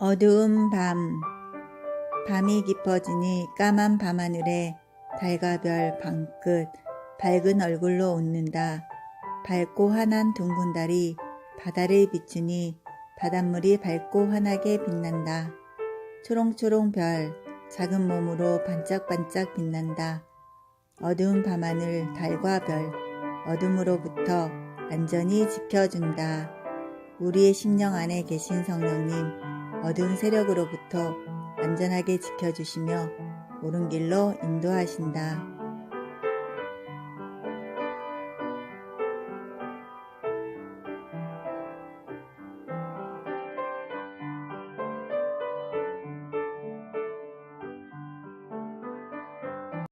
어두운 밤 밤이 깊어지니 까만 밤하늘에 달과 별 방긋 밝은 얼굴로 웃는다. 밝고 환한 둥근 달이 바다를 비추니 바닷물이 밝고 환하게 빛난다. 초롱초롱 별 작은 몸으로 반짝반짝 빛난다. 어두운 밤하늘 달과 별 어둠으로부터 안전히 지켜준다. 우리의 심령 안에 계신 성령님 어두운 세력으로부터 안전하게 지켜주시며 옳은 길로 인도하신다.